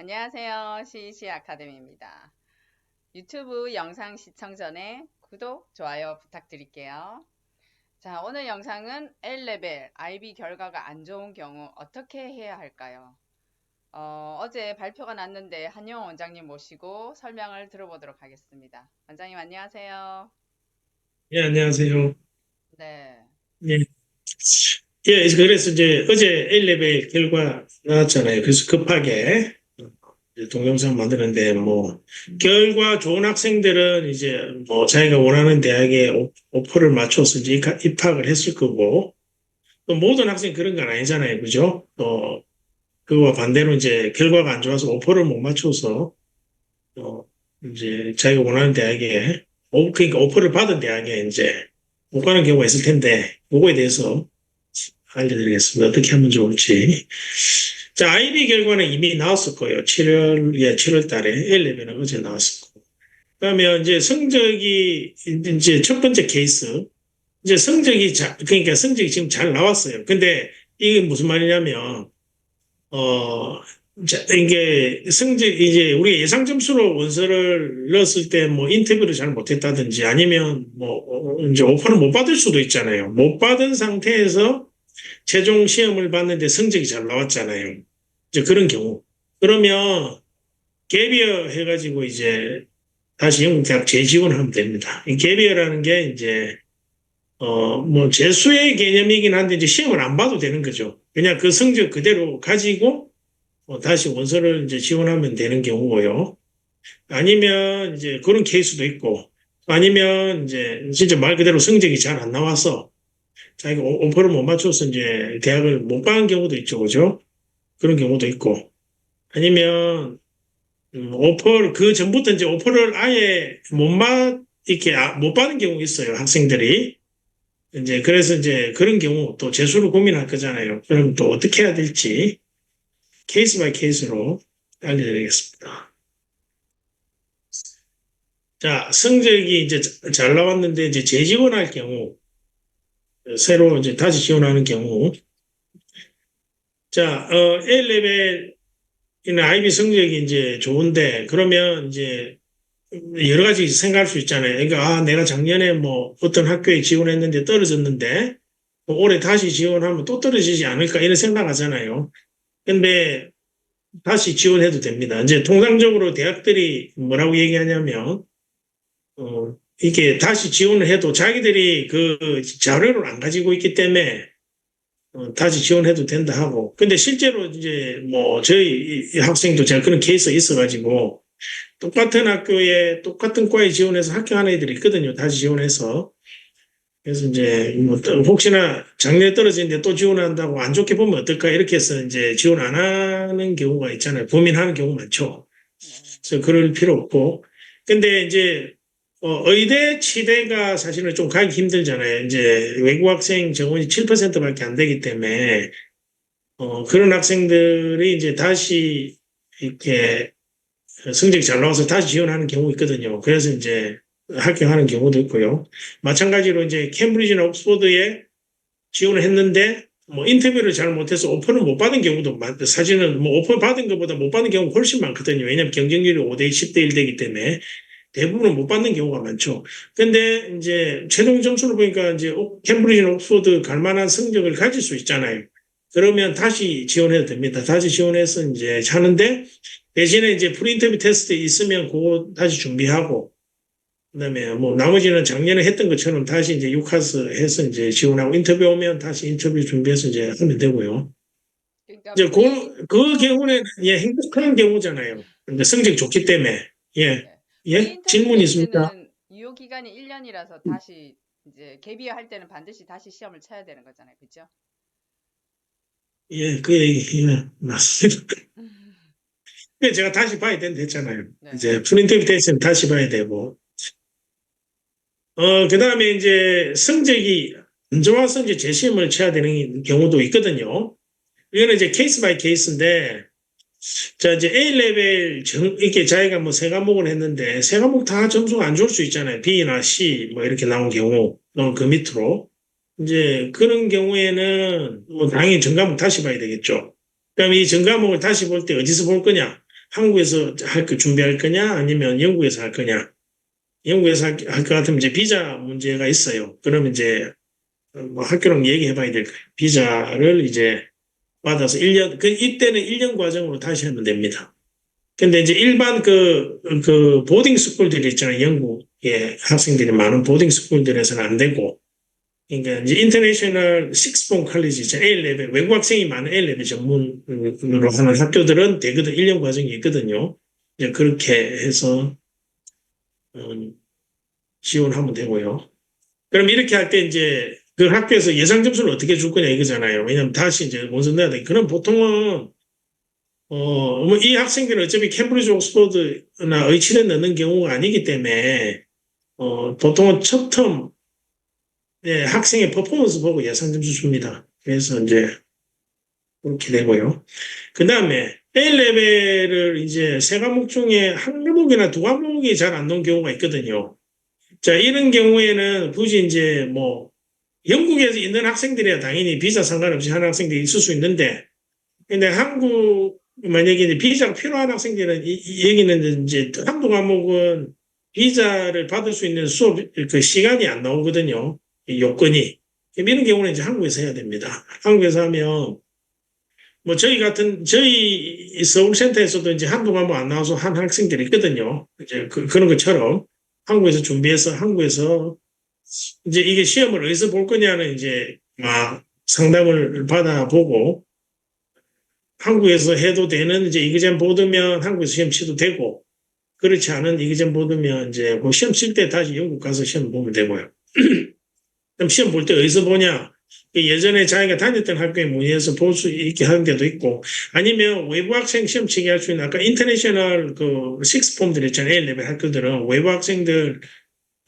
안녕하세요. CEC 아카데미입니다. 유튜브 영상 시청 전에 구독, 좋아요 부탁드릴게요. 자, 오늘 영상은 A레벨 IB 결과가 안 좋은 경우 어떻게 해야 할까요? 어, 어제 발표가 났는데 한영 원장님 모시고 설명을 들어보도록 하겠습니다. 원장님 안녕하세요. 예, 안녕하세요. 네. 예. 예, 그래서 이제 어제 A레벨 결과 나왔잖아요. 그래서 급하게 동영상 만드는데 뭐 결과 좋은 학생들은 이제 뭐 자기가 원하는 대학에 오- 오퍼를 맞춰서 이제 입학- 입학을 했을 거고 또 모든 학생 그런 건 아니잖아요. 그죠? 또 그와 반대로 이제 결과가 안 좋아서 오퍼를 못 맞춰서 어 이제 자기가 원하는 대학에 오, 그러니까 오퍼를 받은 대학에 이제 못 가는 경우가 있을 텐데, 그거에 대해서 알려드리겠습니다. 어떻게 하면 좋을지. 자, IB 결과는 이미 나왔을 거예요. 7월, 예, 7월 달에. A레벨은 어제 나왔을 거고. 그러면 이제 성적이, 이제 첫 번째 케이스. 이제 성적이, 자, 그러니까 성적이 지금 잘 나왔어요. 근데 이게 무슨 말이냐면, 어, 자, 이게 성적, 이제 우리 예상 점수로 원서를 넣었을 때 뭐 인터뷰를 잘 못했다든지 아니면 뭐 어, 이제 오퍼를 못 받을 수도 있잖아요. 못 받은 상태에서 최종 시험을 봤는데 성적이 잘 나왔잖아요. 이제 그런 경우. 그러면 갭이어 해가지고 이제 다시 영국 대학 재지원하면 됩니다. 이 갭이어라는 게 이제 어, 뭐, 재수의 개념이긴 한데, 이제 시험을 안 봐도 되는 거죠. 그냥 그 성적 그대로 가지고, 어, 다시 원서를 이제 지원하면 되는 경우고요. 아니면 이제 그런 케이스도 있고, 아니면 이제 진짜 말 그대로 성적이 잘 안 나와서 자기가 오- 오퍼를 못 맞춰서 이제 대학을 못 가는 경우도 있죠. 그죠? 그런 경우도 있고, 아니면, 음, 오퍼를, 그 전부터 이제 오퍼를 아예 못 맞, 이렇게 아- 못 받은 경우 있어요. 학생들이. 이제 그래서 이제 그런 경우 또 재수를 고민할 거잖아요. 그럼 또 어떻게 해야 될지 케이스 바이 케이스로 알려드리겠습니다. 자, 성적이 이제 자- 잘 나왔는데 이제 재지원할 경우 새로 이제 다시 지원하는 경우 자, 어, A레벨이나 IB 성적이 이제 좋은데 그러면 이제 여러 가지 생각할 수 있잖아요. 그러니까 아, 내가 작년에 뭐 어떤 학교에 지원했는데 떨어졌는데 뭐 올해 다시 지원하면 또 떨어지지 않을까 이런 생각하잖아요. 근데 다시 지원해도 됩니다. 이제 통상적으로 대학들이 뭐라고 얘기하냐면 어, 이게 다시 지원을 해도 자기들이 그 자료를 안 가지고 있기 때문에 어, 다시 지원해도 된다 하고 근데 실제로 이제 뭐 저희 이 학생도 제가 그런 케이스가 있어가지고 똑같은 학교에 똑같은 과에 지원해서 합격한 애들이 있거든요. 다시 지원해서. 그래서 이제 뭐또 혹시나 작년에 떨어지는데 또 지원한다고 안 좋게 보면 어떨까 이렇게 해서 이제 지원 안 하는 경우가 있잖아요. 고민하는 경우 많죠. 그래서 그럴 필요 없고. 근데 이제 어, 의대, 치대가 사실은 좀 가기 힘들잖아요. 이제 외국 학생 정원이 7%밖에 안 되기 때문에 어, 그런 학생들이 이제 다시 이렇게 성적이 잘 나와서 다시 지원하는 경우 있거든요. 그래서 이제 합격하는 경우도 있고요. 마찬가지로 이제 캠브리지나 옥스퍼드에 지원을 했는데 뭐 인터뷰를 잘 못해서 오퍼를 못 받은 경우도 많, 사실은 뭐 오퍼 받은 것보다 못 받은 경우가 훨씬 많거든요. 왜냐하면 경쟁률이 5대 10대 1 되기 때문에 대부분은 못 받는 경우가 많죠. 근데 이제 최종 점수를 보니까 이제 옥- 캠브리지나 옥스퍼드 갈 만한 성적을 가질 수 있잖아요. 그러면 다시 지원해도 됩니다. 다시 지원해서 이제 하는데 대신에 이제 프리인터뷰 테스트 있으면 그거 다시 준비하고 그다음에 뭐 나머지는 작년에 했던 것처럼 다시 이제 유카스 해서 이제 지원하고 인터뷰 오면 다시 인터뷰 준비해서 이제 하면 되고요. 그러니까 이제 그, 그 경우는 예 행복한 경우잖아요. 근데 성적 좋기 때문에 예. 예? 질문 있습니까? 유효 기간이 1년이라서 다시 이제 개비어 할 때는 반드시 다시 시험을 쳐야 되는 거잖아요. 그렇죠? 예, 그 얘기 예, 맞습니다. 근데 제가 다시 봐야 된다 했잖아요. 네. 이제 프린트비 테스트는 다시 봐야 되고. 어, 그 다음에 이제 성적이 안 좋아서 이제 재시험을 쳐야 되는 경우도 있거든요. 이거는 이제 케이스 바이 케이스인데, 자, 이제 A레벨 정, 이렇게 자기가 뭐 세 과목을 했는데, 세 과목 다 점수가 안 좋을 수 있잖아요. B나 C 뭐 이렇게 나온 경우, 또는 그 밑으로. 이제 그런 경우에는 뭐 당연히 전 과목 다시 봐야 되겠죠. 그럼 이 전 과목을 다시 볼 때 어디서 볼 거냐? 한국에서 할 거 준비할 거냐 아니면 영국에서 할 거냐. 영국에서 할 것 같으면 이제 비자 문제가 있어요. 그러면 이제 뭐 학교랑 얘기해 봐야 될 거예요. 비자를 이제 받아서 1년, 그 이때는 1년 과정으로 다시 하면 됩니다. 근데 이제 일반 그, 그 보딩 스쿨들이 있잖아요. 영국에 학생들이 많은 보딩 스쿨들에서는 안 되고. 그러니까 이제 인터내셔널 컬리지 있잖아요. A-레벨, 외국 학생이 많은 A-레벨 전문으로 하는 학교들은 되거든. 1년 과정이 있거든요. 이제 그렇게 해서, 음, 지원하면 되고요. 그럼 이렇게 할 때 이제 그 학교에서 예상 점수를 어떻게 줄 거냐 이거잖아요. 왜냐면 다시 이제 원서 내야 돼. 그럼 보통은 어, 뭐 이 학생들은 어차피 캠브리지 옥스퍼드나 의치를 넣는 경우가 아니기 때문에 어, 보통은 첫 텀 예, 학생의 퍼포먼스 보고 예상 점수 줍니다. 그래서 이제 그렇게 되고요. 그 다음에 A 레벨을 이제 세 과목 중에 한 과목이나 두 과목이 잘 안 나온 경우가 있거든요. 자, 이런 경우에는 굳이 이제 뭐 영국에서 있는 학생들이야 당연히 비자 상관없이 하는 학생들이 있을 수 있는데, 근데 한국 만약에 이제 비자가 필요한 학생들은 이, 이 여기는 이제 한두 과목은 비자를 받을 수 있는 수업 그 시간이 안 나오거든요. 이 요건이 이런 경우는 이제 한국에서 해야 됩니다. 한국에서 하면 뭐 저희 같은 저희 서울센터에서도 이제 한두 과목 안 나와서 한 학생들이 있거든요. 이제 그, 그런 것처럼 한국에서 준비해서 한국에서 이제 이게 시험을 어디서 볼 거냐는 이제 막 상담을 받아보고 한국에서 해도 되는 이제 이그젠 보드면 한국에서 시험 치도 되고 그렇지 않은 이그젠 보드면 이제 뭐 시험 칠 때 다시 영국 가서 시험 보면 되고요. 그럼 시험 볼 때 어디서 보냐? 예전에 자기가 다녔던 학교에 문의해서 볼 수 있게 하는 데도 있고 아니면 외부 학생 시험 치게 할 수 있는 아까 인터내셔널 그 식스 폼들 있잖아요. A 레벨 학교들은 외부 학생들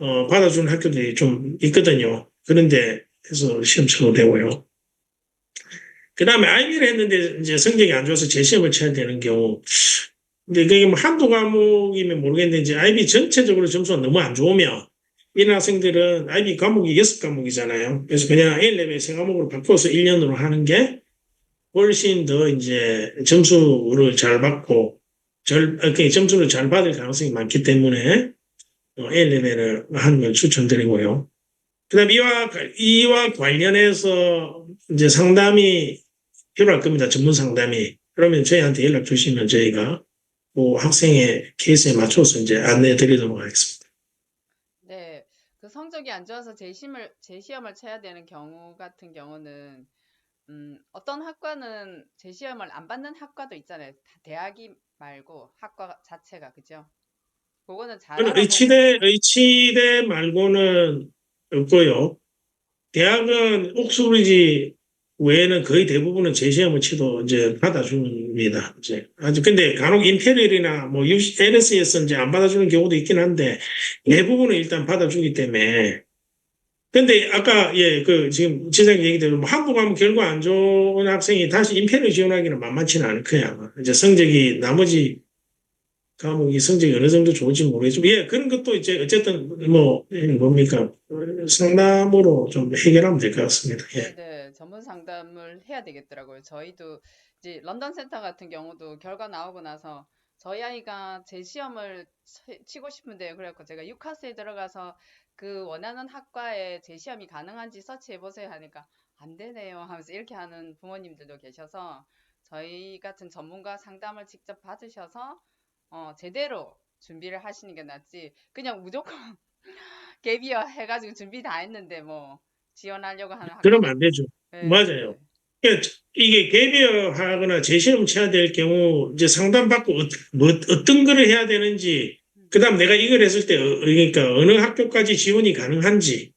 어, 받아주는 학교들이 좀 있거든요. 그런데 해서 시험 쳐도 되고요. 그 다음에 아이비를 했는데 이제 성적이 안 좋아서 재시험을 쳐야 되는 경우. 근데 그게 뭐 한두 과목이면 모르겠는데 이제 아이비 전체적으로 점수가 너무 안 좋으면 이런 학생들은 아이비 과목이 여섯 과목이잖아요. 그래서 그냥 A레벨 세 과목으로 바꿔서 1년으로 하는 게 훨씬 더 이제 점수를 잘 받고 절, 어, 그 점수를 잘 받을 가능성이 많기 때문에 어, A레벨을 하는 걸 추천드리고요. 그 다음 이와, 이와 관련해서 이제 상담이 필요할 겁니다. 전문 상담이. 그러면 저희한테 연락 주시면 저희가 그 학생의 케이스에 맞춰서 이제 안내해 드리도록 하겠습니다. 네, 그 성적이 안 좋아서 재시험을, 재시험을 쳐야 되는 경우 같은 경우는, 음, 어떤 학과는 재시험을 안 받는 학과도 있잖아요. 다 대학이 말고 학과 자체가, 그죠? 그거는 잘 저는 의치대, 의치대 말고는 없고요. 대학은 옥스브리지 외에는 거의 대부분은 재시험을 치도 이제 받아줍니다. 이제 아주 근데 간혹 임페리얼이나 뭐 LS에서 이제 안 받아주는 경우도 있긴 한데 대부분은 일단 받아주기 때문에 근데 아까 예 그 지금 지사님 얘기대로 뭐 한국 가면 결과 안 좋은 학생이 다시 임페리얼 지원하기는 만만치는 않을 거야. 이제 성적이 나머지 과목이 성적이 어느 정도 좋을지 모르겠지만 예 그런 것도 이제 어쨌든 뭐 예, 뭡니까 상담으로 좀 해결하면 될 것 같습니다. 예. 네, 네, 전문 상담을 해야 되겠더라고요. 저희도 이제 런던 센터 같은 경우도 결과 나오고 나서 저희 아이가 재시험을 치- 치고 싶은데요. 그래갖고 제가 유카스에 들어가서 그 원하는 학과에 재시험이 가능한지 서치해 보세요 하니까 안 되네요 하면서 이렇게 하는 부모님들도 계셔서 저희 같은 전문가 상담을 직접 받으셔서 어, 제대로 준비를 하시는 게 낫지. 그냥 무조건 갭이어 해가지고 준비 다 했는데 뭐 지원하려고 하는 학교. 그러면 안 되죠. 네, 맞아요. 그러니까 이게 개별하거나 재시험 쳐야 될 경우 이제 상담받고 어, 뭐, 어떤 거를 해야 되는지 그다음 내가 이걸 했을 때 어, 그러니까 어느 학교까지 지원이 가능한지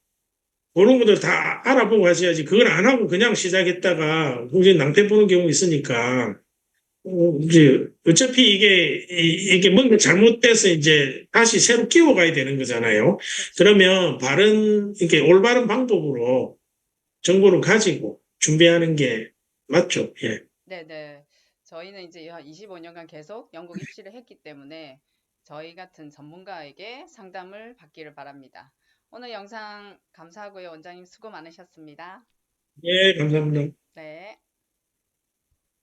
그런 것들 다 알아보고 하셔야지. 그걸 안 하고 그냥 시작했다가 이제 낭패 보는 경우 있으니까. 어, 이제 어차피 이게 이- 이게 뭔가 잘못돼서 이제 다시 새로 끼워가야 되는 거잖아요. 그러면 바른 이렇게 올바른 방법으로 정보를 가지고 준비하는 게 맞죠. 예. 네네. 저희는 이제 25년간 계속 영국 입시를 했기 때문에 저희 같은 전문가에게 상담을 받기를 바랍니다. 오늘 영상 감사하고요. 원장님 수고 많으셨습니다. 예, 감사합니다. 네.